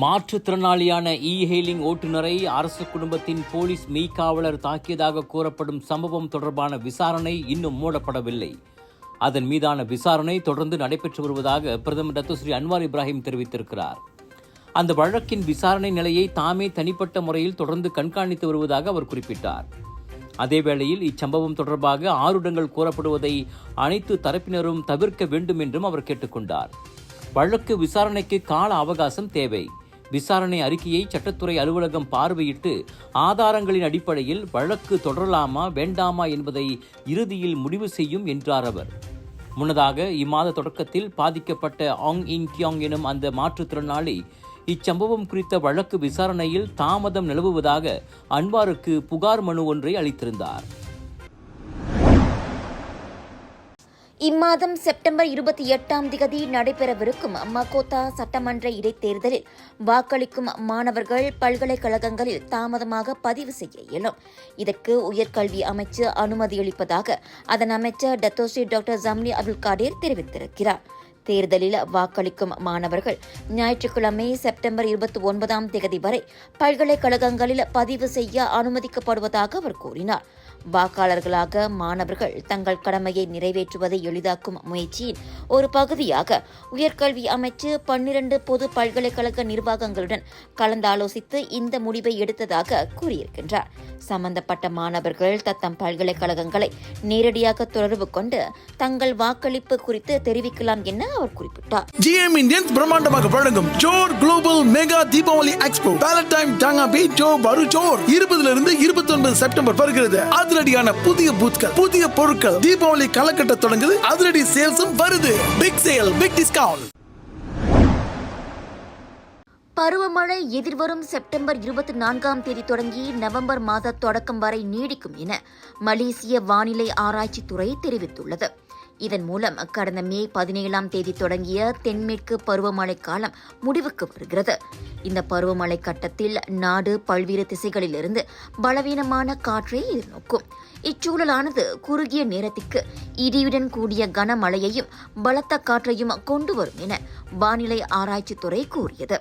மாற்றுத்திறனாளியான இ hailing ஓட்டுநரை அரசு குடும்பத்தின் police மெய்காவலர் தாக்கியதாக கூறப்படும் சம்பவம் தொடர்பான விசாரணை இன்னும் மூடப்படவில்லை. அதன் மீதான விசாரணை தொடர்ந்து நடைபெற்று வருவதாக பிரதமர் டத்துஸ்ரீ அன்வார் இப்ராஹிம் தெரிவித்திருக்கிறார். அந்த வழக்கின் விசாரணை நிலையை தாமே தனிப்பட்ட முறையில் தொடர்ந்து கண்காணித்து வருவதாக அவர் குறிப்பிட்டார். அதேவேளையில் இச்சம்பவம் தொடர்பாக ஆருடங்கள் கூறப்படுவதை அனைத்து தரப்பினரும் தவிர்க்க வேண்டும் என்றும் அவர் கேட்டுக்கொண்டார். வழக்கு விசாரணைக்கு கால அவகாசம் தேவை. விசாரணை அறிக்கையை சட்டத்துறை அலுவலகம் பார்வையிட்டு ஆதாரங்களின் அடிப்படையில் வழக்கு தொடரலாமா வேண்டாமா என்பதை இறுதியில் முடிவு செய்யும் என்றார் அவர். முன்னதாக இம்மாத தொடக்கத்தில் பாதிக்கப்பட்ட ஆங் இன் கியாங் எனும் அந்த மாற்றுத்திறனாளி இச்சம்பவம் குறித்த வழக்கு விசாரணையில் தாமதம் நிலவுவதாக அன்வாருக்கு புகார் மனு ஒன்றை அளித்திருந்தார். இம்மாதம் செப்டம்பர் இருபத்தி எட்டாம் திகதி நடைபெறவிருக்கும் மக்கோத்தா சட்டமன்ற இடைத்தேர்தலில் வாக்களிக்கும் மாணவர்கள் பல்கலைக்கழகங்களில் தாமதமாக பதிவு செய்ய இயலும். இதற்கு உயர்கல்வி அமைச்சு அனுமதியளிப்பதாக அதன் அமைச்சர் Datuk Seri doctor Zambry Abdul Kadir தெரிவித்திருக்கிறார். தேர்தலில் வாக்களிக்கும் மாணவர்கள் ஞாயிற்றுக்கிழமை செப்டம்பர் இருபத்தி ஒன்பதாம் தேதி வரை பல்கலைக்கழகங்களில் பதிவு செய்ய அனுமதிக்கப்படுவதாக அவர் கூறினார். வாக்காளர்களாக மாணவர்கள் தங்கள் கடமையை நிறைவேற்றுவதை எளிதாக்கும் முயற்சியின் ஒரு பகுதியாக உயர்கல்வி அமைச்சு பன்னிரண்டு பொது பல்கலைக்கழக நிர்வாகங்களுடன் கலந்தாலோசித்து இந்த முடிவை எடுத்ததாக கூறியிருக்கின்றார். சம்பந்தப்பட்ட மாணவர்கள் தத்தம் பல்கலைக்கழகங்களை நேரடியாக தொடர்பு கொண்டு தங்கள் வாக்களிப்பு குறித்து தெரிவிக்கலாம் என அவர் குறிப்பிட்டார். ஜிஎம் இந்தியன்ஸ் பிரம்மாண்டமாக வழங்கும் ஜோர் global mega Deepavali expo valentine டாங்கா ஜோ வரு ஜோர் இருபதுல இருந்து இருபத்தி ஒன்பது செப்டம்பர் வருகிறது அதிரடியான புதிய பூத்கள் புதிய பொருட்கள் தீபாவளி கலக்கட்ட தொடங்குது அதிரடி சேல்ஸும் வருது. பிக் சேல் பிக் டிஸ்கவுண்ட் பருவமழை எதிர்வரும் செப்டம்பர் இருபத்தி நான்காம் தேதி தொடங்கி நவம்பர் மாத தொடக்கம் வரை நீடிக்கும் என மலேசிய வானிலை ஆராய்ச்சித்துறை தெரிவித்துள்ளது. இதன் மூலம் கடந்த மே பதினேழாம் தேதி தொடங்கிய தென்மேற்கு பருவமழை காலம் முடிவுக்கு வருகிறது. இந்த பருவமழை கட்டத்தில் நாடு பல்வேறு திசைகளிலிருந்து பலவீனமான காற்றை எதிர்நோக்கும். இச்சூழலானது குறுகிய நேரத்திற்கு இடியுடன் கூடிய கனமழையையும் பலத்த காற்றையும் கொண்டு வரும் என வானிலை ஆராய்ச்சித்துறை கூறியது.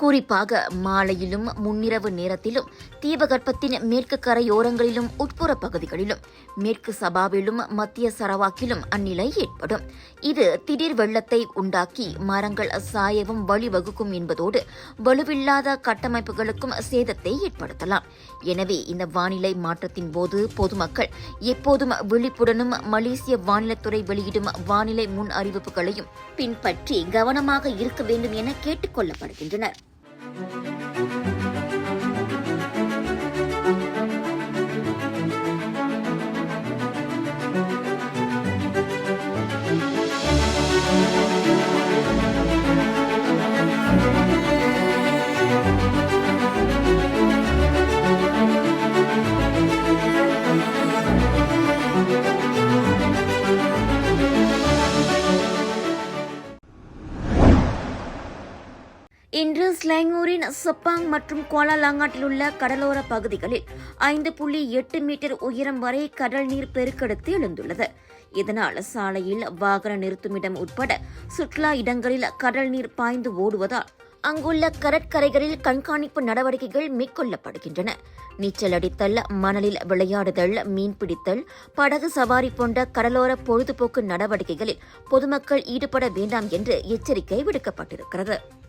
குறிப்பாக மாலையிலும் முன்னிரவு நேரத்திலும் தீபகற்பத்தின் மேற்கு கரையோரங்களிலும் உட்புற பகுதிகளிலும் மேற்கு சபாவிலும் மத்திய சரவாக்கிலும் அந்நிலை ஏற்படும். இது திடீர் வெள்ளத்தை உண்டாக்கி மரங்கள் சாயவும் வழிவகுக்கும் என்பதோடு வலுவில்லாத கட்டமைப்புகளுக்கும் சேதத்தை ஏற்படுத்தலாம். எனவே இந்த வானிலை மாற்றத்தின் போது பொதுமக்கள் எப்போதும் விழிப்புடனும் மலேசிய வானிலைத்துறை வெளியிடும் வானிலை முன் அறிவிப்புகளையும் பின்பற்றி கவனமாக இருக்க வேண்டும் என கேட்டுக் கொள்ளப்படுகின்றனர். இன்று ஸ்லாங்கூரின் சப்பாங் மற்றும் கோலாலாங்காட்டில் உள்ள கடலோர பகுதிகளில் ஐந்து புள்ளி எட்டு மீட்டர் உயரம் வரை கடல் நீர் பெருக்கெடுத்து எழுந்துள்ளது. இதனால் சாலையில் வாகன நிறுத்துமிடம் உட்பட சுற்றுலா இடங்களில் கடல் நீர் பாய்ந்து ஓடுவதால் அங்குள்ள கடற்கரைகளில் கண்காணிப்பு நடவடிக்கைகள் மேற்கொள்ளப்படுகின்றன. நீச்சல் அடித்தல் மணலில் விளையாடுதல் மீன்பிடித்தல் படகு சவாரி போன்ற கடலோர பொழுதுபோக்கு நடவடிக்கைகளில் பொதுமக்கள் ஈடுபட வேண்டாம் என்று எச்சரிக்கை விடுக்கப்பட்டிருக்கிறது.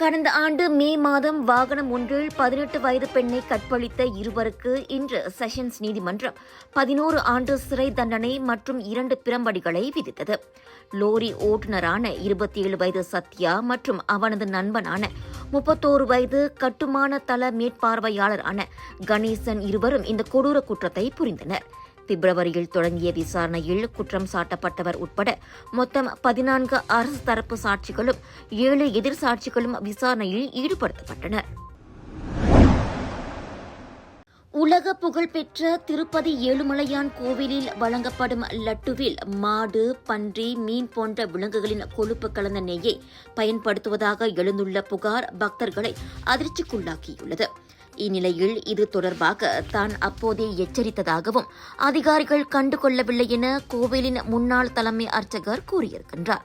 கடந்த ஆண்டு மே மாதம் வாகனம் ஒன்றில் பதினெட்டு வயது பெண்ணை கற்பழித்த இருவருக்கு இன்று செஷன்ஸ் நீதிமன்றம் பதினோரு ஆண்டு சிறை தண்டனை மற்றும் இரண்டு பிரம்படிகளை விதித்தது. லோரி ஓட்டுநரான இருபத்தி ஏழு வயது சத்யா மற்றும் அவனது நண்பனான முப்பத்தோரு வயது கட்டுமான தள மேற்பார்வையாளரான கணேசன் இருவரும் இந்த கொடூர குற்றத்தை புரிந்தனர். பிப்ரவரியில் தொடங்கிய விசாரணையில் குற்றம் சாட்டப்பட்டவர் உட்பட மொத்தம் பதினான்கு அரசு தரப்பு சாட்சிகளும் ஏழு எதிர் சாட்சிகளும் விசாரணையில் ஈடுபடுத்தப்பட்டனர். உலக புகழ்பெற்ற திருப்பதி ஏழுமலையான் கோவிலில் வழங்கப்படும் லட்டுவில் மாடு பன்றி மீன் போன்ற விலங்குகளின் கொழுப்பு கலந்த நெய்யை பயன்படுத்துவதாக எழுந்துள்ள புகார் பக்தர்களை அதிர்ச்சிக்குள்ளாக்கியுள்ளது. இந்நிலையில் இது தொடர்பாக தான் அப்போதே எச்சரித்ததாகவும் அதிகாரிகள் கண்டுகொள்ளவில்லை என கோவிலின் முன்னாள் தலைமை அர்ச்சகர் கூறியிருக்கின்றார்.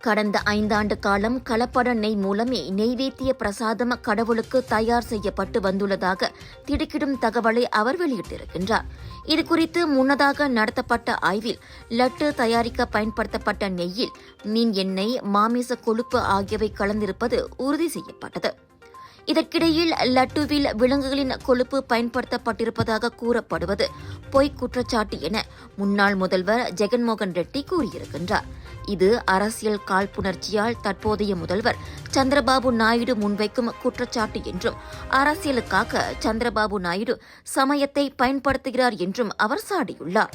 கடந்த ஐந்தாண்டு காலம் கலப்பட நெய் மூலமே நெய்வேத்திய பிரசாதம் கடவுளுக்கு தயார் செய்யப்பட்டு வந்துள்ளதாக திடுக்கிடும் தகவலை அவர் வெளியிட்டிருக்கின்றார். இதுகுறித்து முன்னதாக நடத்தப்பட்ட ஆய்வில் லட்டு தயாரிக்க பயன்படுத்தப்பட்ட நெய்யில் மீன் எண்ணெய் மாமிச கொழுப்பு ஆகியவை கலந்திருப்பது உறுதி செய்யப்பட்டது. இதற்கிடையில் லட்டுவில் விலங்குகளின் கொழுப்பு பயன்படுத்தப்பட்டிருப்பதாக கூறப்படுவது பொய் குற்றச்சாட்டு என முன்னாள் முதல்வர் ஜெகன்மோகன் ரெட்டி கூறியிருக்கின்றார். இது அரசியல் காழ்ப்புணர்ச்சியால் தற்போதைய முதல்வர் சந்திரபாபு நாயுடு முன்வைக்கும் குற்றச்சாட்டு என்றும் அரசியலுக்காக சந்திரபாபு நாயுடு சமயத்தை பயன்படுத்துகிறார் என்றும் அவர் சாடியுள்ளார்.